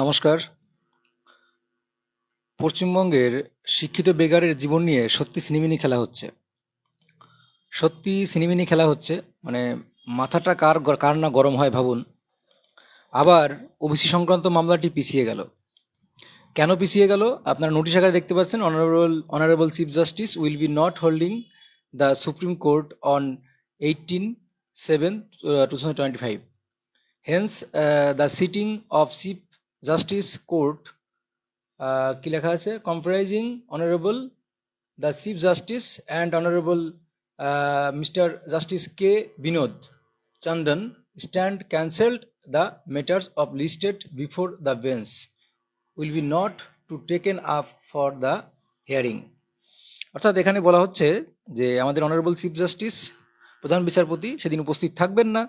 নমস্কার। পশ্চিমবঙ্গের শিক্ষিত বেকারের জীবন নিয়ে সত্যি সিনেমিনি খেলা হচ্ছে। সত্যি সিনেমিনি খেলা হচ্ছে মানে মাথাটা কার কার না গরম হয় ভাবুন। আবার ওবিসি সংক্রান্ত মামলাটি পিছিয়ে গেল। কেন পিছিয়ে গেল? আপনারা নোটিশ আকারে দেখতে পাচ্ছেন honourable honourable chief justice will be not holding the supreme court on eighteen seven two thousand twenty five hence the sitting of chief justice court কি লেখা আছে? Comprising honourable the chief justice and honourable mister justice K Vinod Chandan stand cancelled the matters of listed before the bench. Will be not to taken up for the hearing. অর্থাৎ এখানে বলা হচ্ছে যে আমাদের honourable chief justice, প্রধান বিচারপতি সেদিন উপস্থিত থাকবেন না।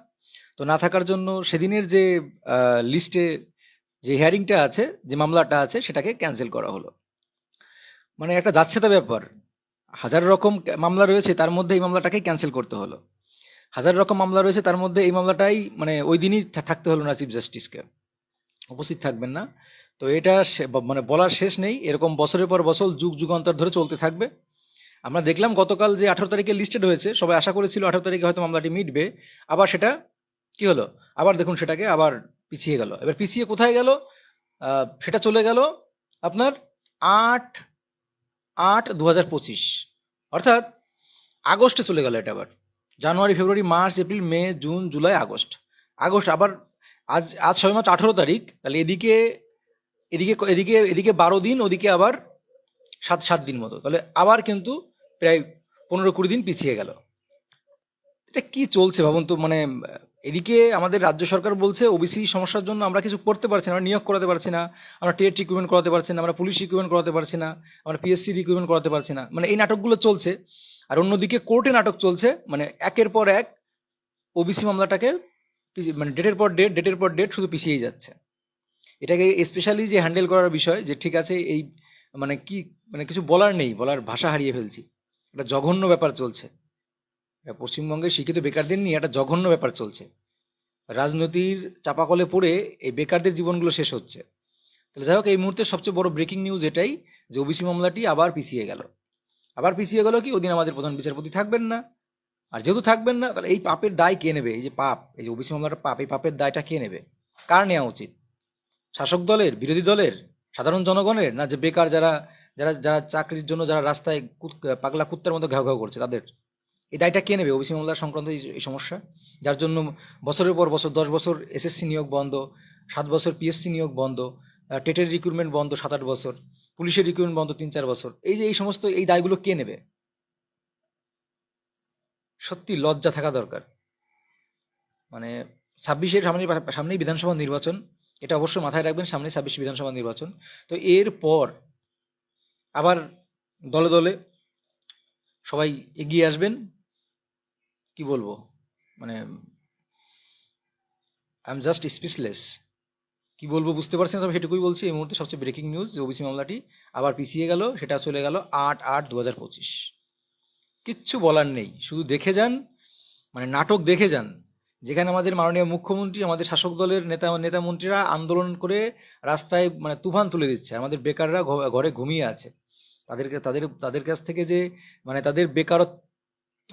তো না থাকার জন্য সেদিনের যে লিস্টে যে হিয়ারিংটা আছে, যে মামলাটা আছে, সেটাকে ক্যান্সেল করা হলো। মানে একটা যাচ্ছেতা ব্যাপার। হাজার রকম মামলা রয়েছে, তার মধ্যে এই মামলাটাকেই ক্যান্সেল করতে হলো। হাজার রকম মামলা রয়েছে, তার মধ্যে এই মামলাটাই মানে ওই দিনই থাকতে হলো না চিফ জাস্টিসকে উপস্থিত থাকবেন না। তো এটা মানে বলার শেষ নেই। এরকম বছরের পর বছর, যুগ যুগান্তর ধরে চলতে থাকবে। আমরা দেখলাম গতকাল যে আঠারো তারিখে লিস্টেড হয়েছে, সবাই আশা করেছিল আঠারো তারিখে হয়তো মামলাটি মিটবে। আবার সেটা কি হলো? আবার দেখুন সেটাকে আবার পিছিয়ে গেল। এবার পিছিয়ে কোথায় গেল? সেটা চলে গেল আপনার আট আট দু হাজার পঁচিশ। অর্থাৎ আগস্টে চলে গেল এটা আবার। January, February, March, April, May, June, July, August. August আবার আজ আজ ছয় মাস আঠেরো তারিখ, তাহলে এদিকে এদিকে এদিকে এদিকে বারো দিন, ওদিকে আবার সাত সাত দিন মতো। তাহলে আবার কিন্তু প্রায় পনেরো কুড়ি দিন পিছিয়ে গেল। এটা কি চলছে ভাবুন তো? মানে এদিকে আমাদের রাজ্য সরকার বলছে ওবিসি সমস্যার জন্য আমরা কিছু করতে পারছি না নিয়োগ করাতে পারছি না, আমরা টেট রিক্রুটমেন্ট করাতে পারছি না, আমরা পুলিশ রিক্রুটমেন্ট করাতে পারছি না, আমরা পিএসসি রিক্রুটমেন্ট করাতে পারছি না। মানে এই নাটকগুলো চলছে। আর অন্যদিকে কোর্টে নাটক চলছে মানে একের পর এক ওবিসি মামলাটাকে মানে ডেটের পর ডেট ডেটের পর ডেট শুধু পিছিয়েই যাচ্ছে। এটাকে স্পেশালি যে হ্যান্ডেল করার বিষয়, যে ঠিক আছে, এই মানে কি মানে কিছু বলার নেই, বলার ভাষা হারিয়ে ফেলছি। একটা জঘন্য ব্যাপার চলছে। এটা পশ্চিমবঙ্গের শিক্ষিত বেকারদের নিয়ে একটা জঘন্য ব্যাপার চলছে। রাজনীতির চাপাকলে পড়ে এই বেকারদের জীবনগুলো শেষ হচ্ছে। তাহলে যাই হোক, এই মুহূর্তে সবচেয়ে বড় ব্রেকিং নিউজ এটাই যে ওবিসি মামলাটি আবার পিছিয়ে গেল। আবার পিছিয়ে গেল কি? ওদিন আমাদের প্রধান বিচারপতি থাকবেন না। আর যেহেতু থাকবেন না, তাহলে এই পাপের দায় কে নেবে? এই যে পাপ, এই যে ওবিসি মামলাটা পাপ, এই পাপের দায়টা কে নেবে? কার নেওয়া উচিত? শাসক দলের, বিরোধী দলের, সাধারণ জনগণের, না যে বেকার যারা যারা যারা চাকরির জন্য যারা রাস্তায় পাগলা কুত্তার মতো ঘাউ ঘাউ করছে, তাদের? এই দায়টা কে নেবে? ওবিসি মামলা সংক্রান্ত এই এই সমস্যা? যার জন্য বছরের পর বছর, দশ বছর এসএসসি নিয়োগ বন্ধ, সাত বছর পিএসসি নিয়োগ বন্ধ টেটের রিক্রুটমেন্ট বন্ধ সাত আট বছর, পুলিশের রিক্রুটমেন্ট বন্ধ তিন চার বছর। এই যে, এই সমস্ত, এই দায়গুলো কে নেবে? সত্যি লজ্জা থাকা দরকার। মানে ছাব্বিশের সামনে সামনেই বিধানসভা নির্বাচন, এটা অবশ্যই মাথায় রাখবেন সামনে ছাব্বিশ বিধানসভা নির্বাচন। তো এর পর আবার দলে দলে সবাই এগিয়ে আসবেন কি বলব? মানে আই এম জাস্ট স্পিচলেস কি বলব বুঝতে পারছি না তবে সেটুকুই বলছি, এই মুহূর্তে সবচেয়ে ব্রেকিং নিউজ যে ওবিসি মামলাটি আবার পিছিয়ে গেল, সেটা চলে গেল আট আট দু হাজার পঁচিশ। কিচ্ছু বলার নেই, শুধু দেখে যান মানে নাটক দেখে যান, যেখানে আমাদের মাননীয় মুখ্যমন্ত্রী, আমাদের শাসক দলের নেতা নেতা মন্ত্রীরা আন্দোলন করে রাস্তায় মানে তুফান তুলে দিচ্ছে, আমাদের বেকাররা ঘরে ঘুমিয়ে আছে। তাদেরকে, তাদের তাদের কাছ থেকে যে মানে তাদের বেকারত্ব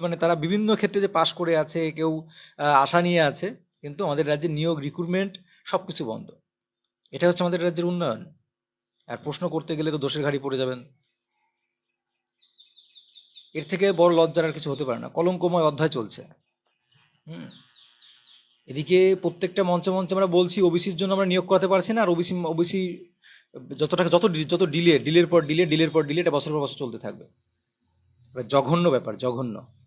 মানে তারা বিভিন্ন ক্ষেত্রে যে পাশ করে আছে, কেউ আশা নিয়ে আছে, কিন্তু আমাদের রাজ্যে নিয়োগ রিক্রুটমেন্ট সবকিছু বন্ধ। এটা হচ্ছে আমাদের রাজ্যের উন্নয়ন। আর প্রশ্ন করতে গেলে তো দোষের ঘাড়ি পড়ে যাবেন। এর থেকে বড় লজ্জার আর কিছু হতে পারে না। কলঙ্কময় অধ্যায় চলছে। হুম। এদিকে প্রত্যেকটা মঞ্চে মঞ্চে আমরা বলছি, ওবিসির জন্য আমরা নিয়োগ করাতে পারছি না, আর ওবিসি ওবিসি যত টাকা যত যত ডিলে ডিলের পর ডিলে ডিলের পর ডিলে এটা বছর পর বছর চলতে থাকবে। জঘন্য ব্যাপার, জঘন্য।